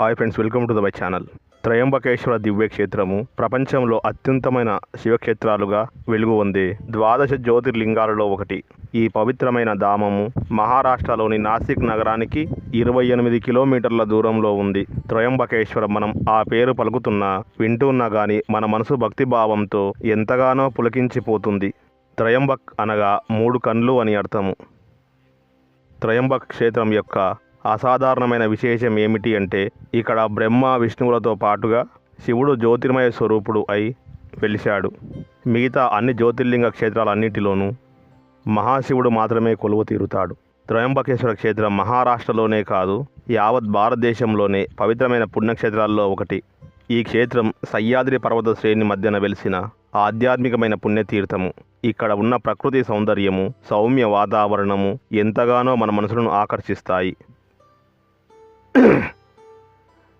Hi friends welcome to the my channel Trimbakeshwar దివ్యక్షేత్రము ప్రపంచంలో అత్యంతమైన శివక్షేత్రాలుగా వెలుగు ఉంది. ద్వాదశ జ్యోతిర్లింగాలలో ఒకటి. ఈ పవిత్రమైన ధామము మహారాష్ట్రలోని నాసిక్ నగరానికి ఇరవై ఎనిమిది కిలోమీటర్ల దూరంలో ఉంది. త్రయంబకేశ్వరం మనం ఆ పేరు పలుకుతున్నా వింటున్నా గాని మన మనసు భక్తిభావంతో ఎంతగానో పులకించిపోతుంది. త్రయంబక్ అనగా మూడు కండ్లు అని అర్థము. త్రయంబక్ క్షేత్రం యొక్క అసాధారణమైన విశేషం ఏమిటి అంటే ఇక్కడ బ్రహ్మ విష్ణువులతో పాటుగా శివుడు జ్యోతిర్మయ స్వరూపుడు అయి వెలిశాడు. మిగతా అన్ని జ్యోతిర్లింగ క్షేత్రాలన్నిటిలోనూ మహాశివుడు మాత్రమే కొలువు తీరుతాడు. త్రయంబకేశ్వర క్షేత్రం మహారాష్ట్రలోనే కాదు యావత్ భారతదేశంలోనే పవిత్రమైన పుణ్యక్షేత్రాల్లో ఒకటి. ఈ క్షేత్రం సహ్యాద్రి పర్వత శ్రేణి మధ్యన వెలిసిన ఆధ్యాత్మికమైన పుణ్యతీర్థము. ఇక్కడ ఉన్న ప్రకృతి సౌందర్యము సౌమ్య వాతావరణము ఎంతగానో మన మనసులను ఆకర్షిస్తాయి.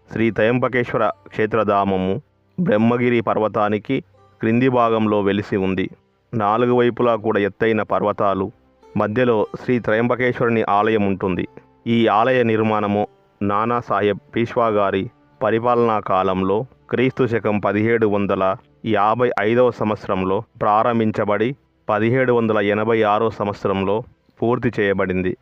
శ్రీ త్రయంబకేశ్వర క్షేత్రధామము బ్రహ్మగిరి పర్వతానికి క్రింది భాగంలో వెలిసి ఉంది. నాలుగు వైపులా కూడా ఎత్తైన పర్వతాలు మధ్యలో శ్రీ త్రయంబకేశ్వరుని ఆలయం ఉంటుంది. ఈ ఆలయ నిర్మాణము నానాసాహెబ్ పీష్వా గారి పరిపాలనా కాలంలో క్రీస్తు శకం పదిహేడు వందల యాభై ఐదవ సంవత్సరంలో ప్రారంభించబడి పదిహేడు వందల ఎనభై ఆరో సంవత్సరంలో పూర్తి చేయబడింది.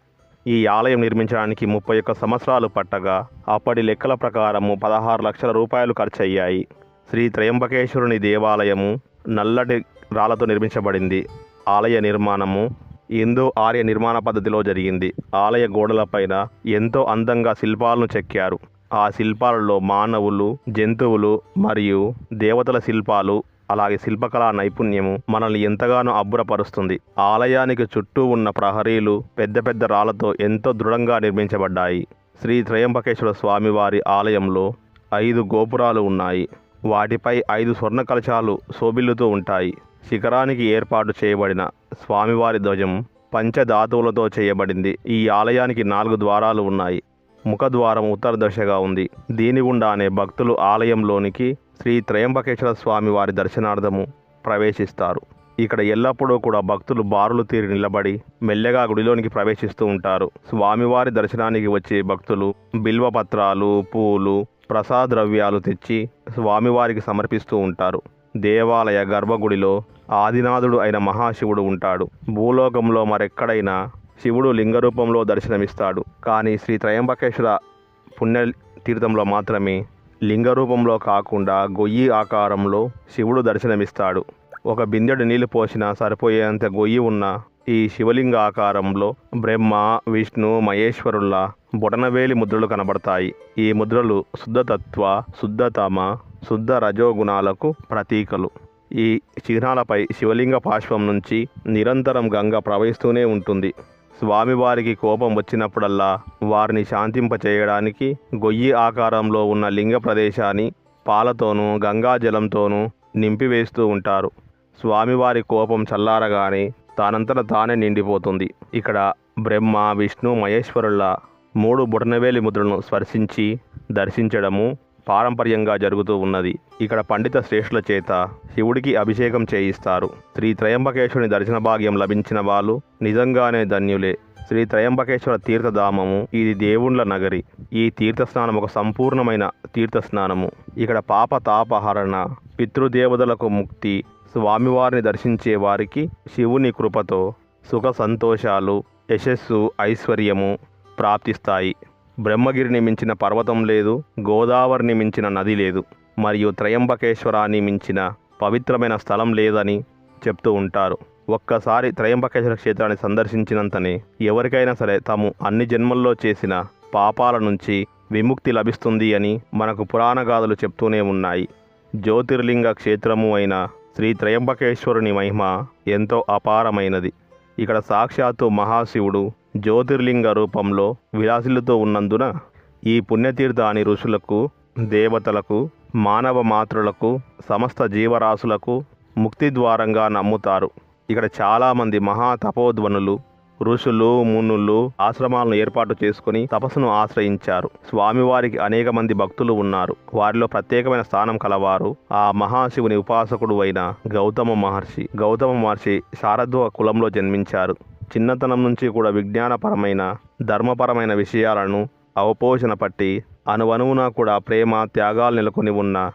ఈ ఆలయం నిర్మించడానికి ముప్పై ఒక్క సంవత్సరాలు పట్టగా అప్పటి లెక్కల ప్రకారము పదహారు లక్షల రూపాయలు ఖర్చయ్యాయి. శ్రీ త్రయంబకేశ్వరుని దేవాలయము నల్లటి రాళ్ళతో నిర్మించబడింది. ఆలయ నిర్మాణము ఇందో ఆర్య నిర్మాణ పద్ధతిలో జరిగింది. ఆలయ గోడలపైన ఎంతో అందంగా శిల్పాలను చెక్కారు. ఆ శిల్పాలలో మానవులు జంతువులు మరియు దేవతల శిల్పాలు అలాగే శిల్పకళా నైపుణ్యము మనల్ని ఎంతగానో అబ్బురపరుస్తుంది. ఆలయానికి చుట్టూ ఉన్న ప్రహరీలు పెద్ద పెద్ద రాళ్ళతో ఎంతో దృఢంగా నిర్మించబడ్డాయి. శ్రీ త్రయంబకేశ్వర స్వామివారి ఆలయంలో ఐదు గోపురాలు ఉన్నాయి. వాటిపై ఐదు స్వర్ణ కలశాలు శోభిల్లుతూ ఉంటాయి. శిఖరానికి ఏర్పాటు చేయబడిన స్వామివారి ధ్వజం పంచధాతువులతో చేయబడింది. ఈ ఆలయానికి నాలుగు ద్వారాలు ఉన్నాయి. ముఖద్వారం ఉత్తర దశగా ఉంది. దీని గుండానే భక్తులు ఆలయంలోనికి శ్రీ త్రయంబకేశ్వర స్వామి వారి దర్శనార్థము ప్రవేశిస్తారు. ఇక్కడ ఎల్లప్పుడూ కూడా భక్తులు బారులు తీరి నిలబడి మెల్లగా గుడిలోనికి ప్రవేశిస్తూ ఉంటారు. స్వామివారి దర్శనానికి వచ్చే భక్తులు బిల్వపత్రాలు పూలు ప్రసాద ద్రవ్యాలు తెచ్చి స్వామివారికి సమర్పిస్తూ ఉంటారు. దేవాలయ గర్భగుడిలో ఆదినాథుడు అయిన మహాశివుడు ఉంటాడు. భూలోకంలో మరెక్కడైనా శివుడు లింగ రూపంలో దర్శనమిస్తాడు. కానీ శ్రీ త్రయంబకేశ్వర పుణ్య తీర్థంలో మాత్రమే లింగ రూపంలో కాకుండా గొయ్యి ఆకారంలో శివుడు దర్శనమిస్తాడు. ఒక బిందెడు నీళ్ళు పోసినా సరిపోయేంత గొయ్యి ఉన్న ఈ శివలింగ ఆకారంలో బ్రహ్మ విష్ణు మహేశ్వరుల బొటనవేలి ముద్రలు కనబడతాయి. ఈ ముద్రలు శుద్ధతత్వ శుద్ధతమ శుద్ధ రజోగుణాలకు ప్రతీకలు. ఈ చిహ్నాలపై శివలింగ పార్శ్వం నుంచి నిరంతరం గంగ ప్రవహిస్తూనే ఉంటుంది. స్వామివారికి కోపం వచ్చినప్పుడల్లా వారిని శాంతింపచేయడానికి గొయ్యి ఆకారంలో ఉన్న లింగ ప్రదేశాన్ని పాలతోనూ గంగాజలంతోనూ నింపివేస్తూ ఉంటారు. స్వామివారి కోపం చల్లారగానే తానంతట తానే నిండిపోతుంది. ఇక్కడ బ్రహ్మ విష్ణు మహేశ్వరుల మూడు బుటనవేలి ముద్రలను స్పర్శించి దర్శించడము పారంపర్యంగా జరుగుతూ ఉన్నది. ఇక్కడ పండిత శ్రేష్ఠుల చేత శివుడికి అభిషేకం చేయిస్తారు. శ్రీ త్రయంబకేశ్వరుని దర్శన భాగ్యం లభించిన వాళ్ళు నిజంగానే ధన్యులే. శ్రీ త్రయంబకేశ్వర తీర్థధామము ఇది దేవుండ్ల నగరి. ఈ తీర్థస్నానం ఒక సంపూర్ణమైన తీర్థస్నానము. ఇక్కడ పాప తాపహరణ పితృదేవతలకు ముక్తి స్వామివారిని దర్శించే వారికి శివుని కృపతో సుఖ సంతోషాలు యశస్సు ఐశ్వర్యము ప్రాప్తిస్తాయి. బ్రహ్మగిరిని మించిన పర్వతం లేదు గోదావరిని మించిన నది లేదు మరియు త్రయంబకేశ్వరాన్ని మించిన పవిత్రమైన స్థలం లేదని చెప్తూ ఉంటారు. ఒక్కసారి త్రయంబకేశ్వర క్షేత్రాన్ని సందర్శించినంతనే ఎవరికైనా సరే తాము అన్ని జన్మల్లో చేసిన పాపాల నుంచి విముక్తి లభిస్తుంది అని మనకు పురాణ గాథలు చెప్తూనే ఉన్నాయి. జ్యోతిర్లింగ క్షేత్రము అయిన శ్రీ త్రయంబకేశ్వరుని మహిమ ఎంతో అపారమైనది. ఇక్కడ సాక్షాత్తు మహాశివుడు జ్యోతిర్లింగ రూపంలో విలాసులతో ఉన్నందున ఈ పుణ్యతీర్థాన్ని ఋషులకు దేవతలకు మానవ మాతృలకు సమస్త జీవరాశులకు ముక్తి ద్వారంగా నమ్ముతారు. ఇక్కడ చాలామంది మహా తపోధ్వనులు ఋషులు మునులు ఆశ్రమాలను ఏర్పాటు చేసుకుని తపస్సును ఆశ్రయించారు. స్వామివారికి అనేక మంది భక్తులు ఉన్నారు. వారిలో ప్రత్యేకమైన స్థానం కలవారు ఆ మహాశివుని ఉపాసకుడు అయిన గౌతమ మహర్షి. గౌతమ మహర్షి శారద్వ కులంలో జన్మించారు. చిన్నతనం నుంచి కూడా విజ్ఞానపరమైన ధర్మపరమైన విషయాలను అవపోషణ పట్టి అనువనువున కూడా ప్రేమ త్యాగాలు నెలకొని ఉన్న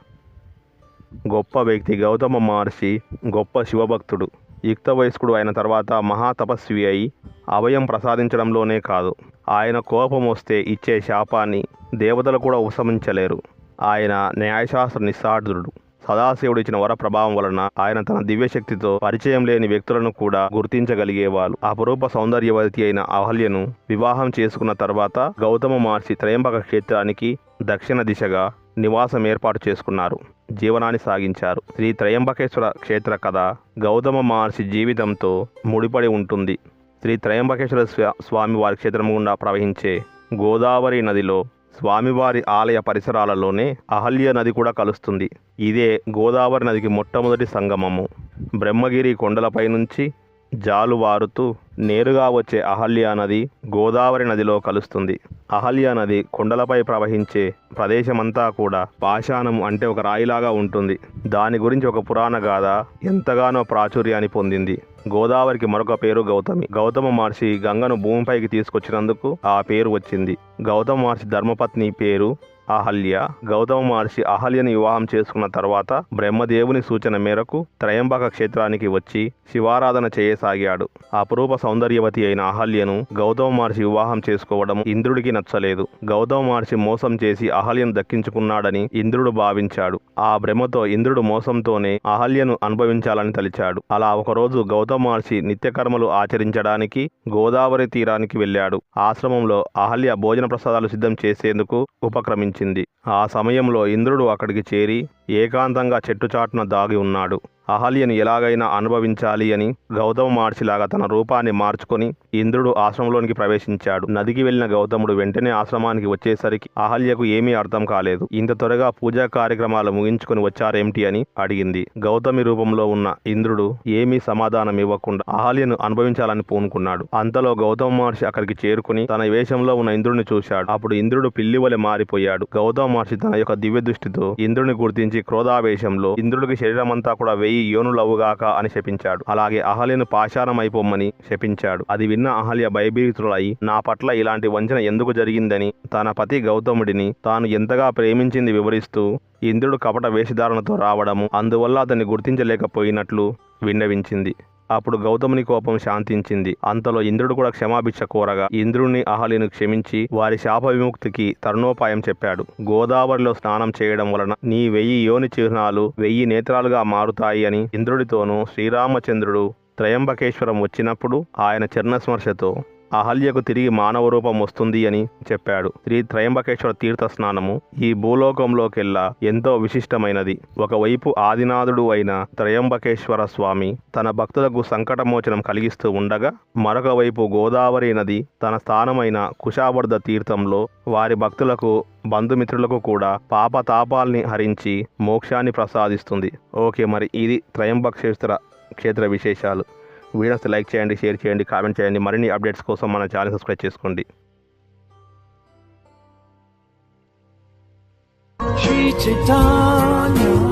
గొప్ప వ్యక్తి గౌతమ మహర్షి గొప్ప శివభక్తుడు యుక్త వయస్కుడు అయిన తర్వాత మహాతపస్వి అయి అభయం ప్రసాదించడంలోనే కాదు. ఆయన కోపం వస్తే ఇచ్చే శాపాన్ని దేవతలు కూడా ఉపశమించలేరు. ఆయన న్యాయశాస్త్ర నిస్సార్థుడు. సదాశివుడు ఇచ్చిన వర ప్రభావం వలన ఆయన తన దివ్యశక్తితో పరిచయం లేని వ్యక్తులను కూడా గుర్తించగలిగేవారు. అపరూప సౌందర్యవతి అయిన అహల్యను వివాహం చేసుకున్న తర్వాత గౌతమ మహర్షి త్రయంబక క్షేత్రానికి దక్షిణ దిశగా నివాసం ఏర్పాటు చేసుకున్నారు. జీవనాన్ని సాగించారు. శ్రీ త్రయంబకేశ్వర క్షేత్ర కథ గౌతమ మహర్షి జీవితంతో ముడిపడి ఉంటుంది. శ్రీ త్రయంబకేశ్వర స్వామి వారి క్షేత్రం గుండా ప్రవహించే గోదావరి నదిలో స్వామివారి ఆలయ పరిసరాలలోనే అహల్య నది కూడా కలుస్తుంది. ఇదే గోదావరి నదికి మొట్టమొదటి సంగమము. బ్రహ్మగిరి కొండలపై నుంచి జాలువారుతూ నేరుగా వచ్చే అహల్యా నది గోదావరి నదిలో కలుస్తుంది. అహల్యా నది కొండలపై ప్రవహించే ప్రదేశమంతా కూడా పాషాణం అంటే ఒక రాయిలాగా ఉంటుంది. దాని గురించి ఒక పురాణ గాథ ఎంతగానో ప్రాచుర్యాన్ని పొందింది. గోదావరికి మరొక పేరు గౌతమి. గౌతమ మహర్షి గంగను భూమిపైకి తీసుకొచ్చినందుకు ఆ పేరు వచ్చింది. గౌతమ మహర్షి ధర్మపత్ని పేరు అహల్య గౌతమ మహర్షి అహల్యను వివాహం చేసుకున్న తర్వాత బ్రహ్మదేవుని సూచన మేరకు త్రయంబక క్షేత్రానికి వచ్చి శివారాధన చేయసాగాడు. అపురూప సౌందర్యవతి అయిన అహల్యను గౌతమ మహర్షి వివాహం చేసుకోవడం ఇంద్రుడికి నచ్చలేదు. గౌతమ మహర్షి మోసం చేసి అహల్యను దక్కించుకున్నాడని ఇంద్రుడు భావించాడు. ఆ భ్రమతో ఇంద్రుడు మోసంతోనే అహల్యను అనుభవించాలని తలిచాడు. అలా ఒకరోజు గౌతమ మహర్షి నిత్యకర్మలు ఆచరించడానికి గోదావరి తీరానికి వెళ్ళాడు. ఆశ్రమంలో అహల్య భోజన ప్రసాదాలు సిద్ధం చేసేందుకు వచ్చింది. ఆ సమయంలో ఇంద్రుడు అక్కడికి చేరి ఏకాంతంగా చెట్టుచాటున దాగి ఉన్నాడు. అహల్యను ఎలాగైనా అనుభవించాలి అని గౌతమ మహర్షిలాగా తన రూపాన్ని మార్చుకొని ఇంద్రుడు ఆశ్రమంలోనికి ప్రవేశించాడు. నదికి వెళ్ళిన గౌతముడు వెంటనే ఆశ్రమానికి వచ్చేసరికి అహల్యకు ఏమీ అర్థం కాలేదు. ఇంత త్వరగా పూజా కార్యక్రమాలు ముగించుకొని వచ్చారేమిటి అని అడిగింది. గౌతమి రూపంలో ఉన్న ఇంద్రుడు ఏమీ సమాధానం ఇవ్వకుండా అహల్యను అనుభవించాలని పూనుకున్నాడు. అంతలో గౌతమ మహర్షి అక్కడికి చేరుకుని తన వేషంలో ఉన్న ఇంద్రుడిని చూశాడు. అప్పుడు ఇంద్రుడు పిల్లివలె మారిపోయాడు. గౌతమ మహర్షి తన యొక్క దివ్య దృష్టితో ఇంద్రుడిని గుర్తించి క్రోధావేశంలో ఇంద్రుడికి శరీరం అంతా కూడా వెయ్యి యోనులవుగాక అని శపించాడు. అలాగే అహల్యను పాషాణమైపోమ్మని శపించాడు. అది విన్న అహల్య భయభీతులై నా పట్ల ఇలాంటి వంచన ఎందుకు జరిగిందని తన పతి గౌతముడిని తాను ఎంతగా ప్రేమించింది వివరిస్తూ ఇంద్రుడు కపట వేషధారణతో రావడము అందువల్ల అతన్ని గుర్తించలేకపోయినట్లు విన్నవించింది. అప్పుడు గౌతముని కోపం శాంతించింది. అంతలో ఇంద్రుడు కూడా క్షమాభిక్ష కోరగా ఇంద్రుణ్ణి అహలిని క్షమించి వారి శాప విముక్తికి తరుణోపాయం చెప్పాడు. గోదావరిలో స్నానం చేయడం వలన నీ వెయ్యి యోని చిహ్నాలు వెయ్యి నేత్రాలుగా మారుతాయి అని ఇంద్రుడితోనూ శ్రీరామచంద్రుడు త్రయంబకేశ్వరం వచ్చినప్పుడు ఆయన చిరణస్మర్శతో అహల్యకు తిరిగి మానవ రూపం వస్తుంది అని చెప్పాడు. శ్రీ త్రయంబకేశ్వర తీర్థ స్నానము ఈ భూలోకంలోకెల్లా ఎంతో విశిష్టమైనది. ఒకవైపు ఆదినాథుడు అయిన త్రయంబకేశ్వర స్వామి తన భక్తులకు సంకటమోచనం కలిగిస్తూ ఉండగా మరొక వైపు గోదావరి నది తన స్థానమైన కుషావర్ధ తీర్థంలో వారి భక్తులకు బంధుమిత్రులకు కూడా పాపతాపాల్ని హరించి మోక్షాన్ని ప్రసాదిస్తుంది. ఓకే మరి ఇది త్రయంబకేశ్వర క్షేత్ర విశేషాలు. వీడియోస్ లైక్ చేయండి షేర్ చేయండి కామెంట్ చేయండి. మరిన్ని అప్డేట్స్ కోసం మన ఛానల్ సబ్స్క్రైబ్ చేసుకోండి. Sri